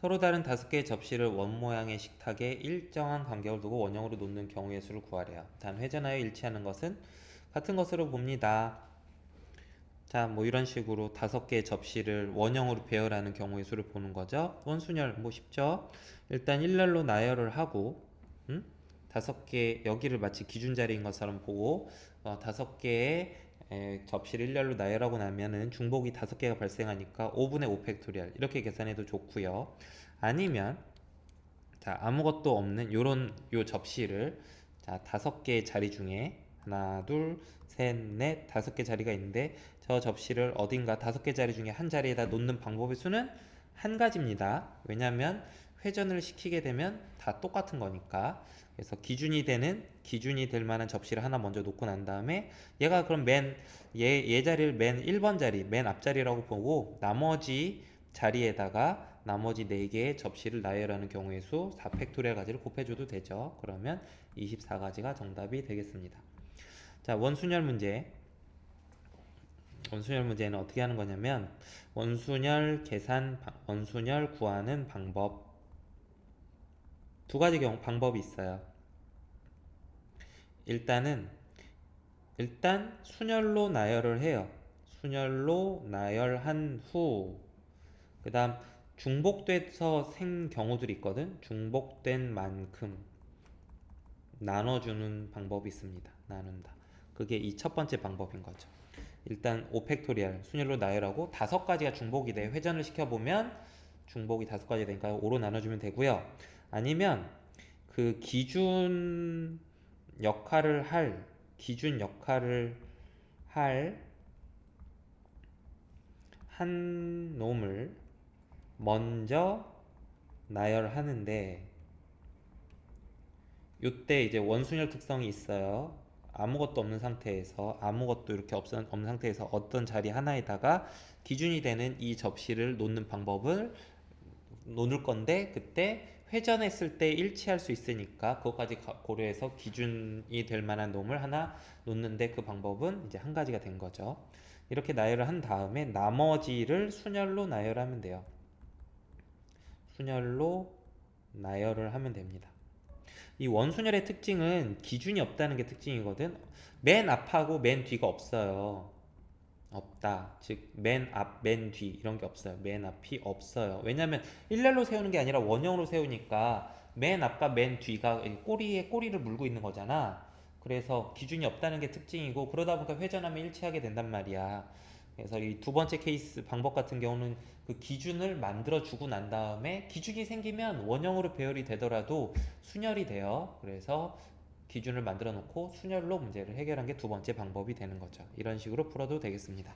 서로 다른 다섯 개의 접시를 원 모양의 식탁에 일정한 간격을 두고 원형으로 놓는 경우의 수를 구하래요. 단 회전하여 일치하는 것은 같은 것으로 봅니다. 자, 뭐 이런 식으로 다섯 개의 접시를 원형으로 배열하는 경우의 수를 보는 거죠. 원순열 뭐 쉽죠? 일단 일렬로 나열을 하고 음? 다섯 개 여기를 마치 기준 자리인 것처럼 보고 어, 다섯 개의 에, 접시를 일렬로 나열하고 나면은 중복이 다섯 개가 발생하니까 5분의 5 팩토리얼 이렇게 계산해도 좋고요. 아니면 자 아무것도 없는 요런 요 접시를 자 다섯 개의 자리 중에 하나 둘 셋 넷 다섯 개 자리가 있는데 저 접시를 어딘가 다섯 개 자리 중에 한 자리에다 놓는 방법의 수는 한 가지입니다. 왜냐하면 회전을 시키게 되면 다 똑같은 거니까 그래서 기준이 되는 기준이 될 만한 접시를 하나 먼저 놓고 난 다음에 얘가 그럼 맨 얘 얘 자리를 맨 1번 자리 맨 앞자리라고 보고 나머지 자리에다가 나머지 4개의 접시를 나열하는 경우의 수 4팩토리얼 가지를 곱해줘도 되죠. 그러면 24가지가 정답이 되겠습니다. 자 원순열 문제 원순열 문제는 어떻게 하는 거냐면 원순열 계산 방- 원순열 구하는 방법 두 가지 경우 방법이 있어요. 일단은 일단 순열로 나열을 해요. 순열로 나열한 후 그다음 중복돼서 생 경우들이 있거든. 중복된 만큼 나눠주는 방법이 있습니다. 나눈다. 그게 이 첫 번째 방법인 거죠. 일단 5팩토리얼 순열로 나열하고 다섯 가지가 중복이 돼 회전을 시켜보면 중복이 다섯 가지 되니까 5로 나눠주면 되고요. 아니면 그 기준 역할을 할 기준 역할을 할 한 놈을 먼저 나열하는데 요때 이제 원순열 특성이 있어요. 아무것도 없는 상태에서 아무것도 이렇게 없, 없는 상태에서 어떤 자리 하나에다가 기준이 되는 이 접시를 놓는 방법을 놓을 건데 그때 회전했을 때 일치할 수 있으니까 그것까지 가- 고려해서 기준이 될 만한 놈을 하나 놓는데 그 방법은 이제 한 가지가 된 거죠. 이렇게 나열을 한 다음에 나머지를 순열로 나열하면 돼요. 순열로 나열을 하면 됩니다. 이 원순열의 특징은 기준이 없다는 게 특징이거든. 맨 앞하고 맨 뒤가 없어요. 없다. 즉, 맨 앞, 맨 뒤 이런 게 없어요. 맨 앞이 없어요. 왜냐면 일렬로 세우는 게 아니라 원형으로 세우니까 맨 앞과 맨 뒤가 이 꼬리에 꼬리를 물고 있는 거잖아. 그래서 기준이 없다는 게 특징이고 그러다 보니까 회전하면 일치하게 된단 말이야. 그래서 이 두 번째 케이스 방법 같은 경우는 그 기준을 만들어 주고 난 다음에 기준이 생기면 원형으로 배열이 되더라도 순열이 돼요. 그래서 기준을 만들어 놓고 순열로 문제를 해결한 게 두 번째 방법이 되는 거죠. 이런 식으로 풀어도 되겠습니다.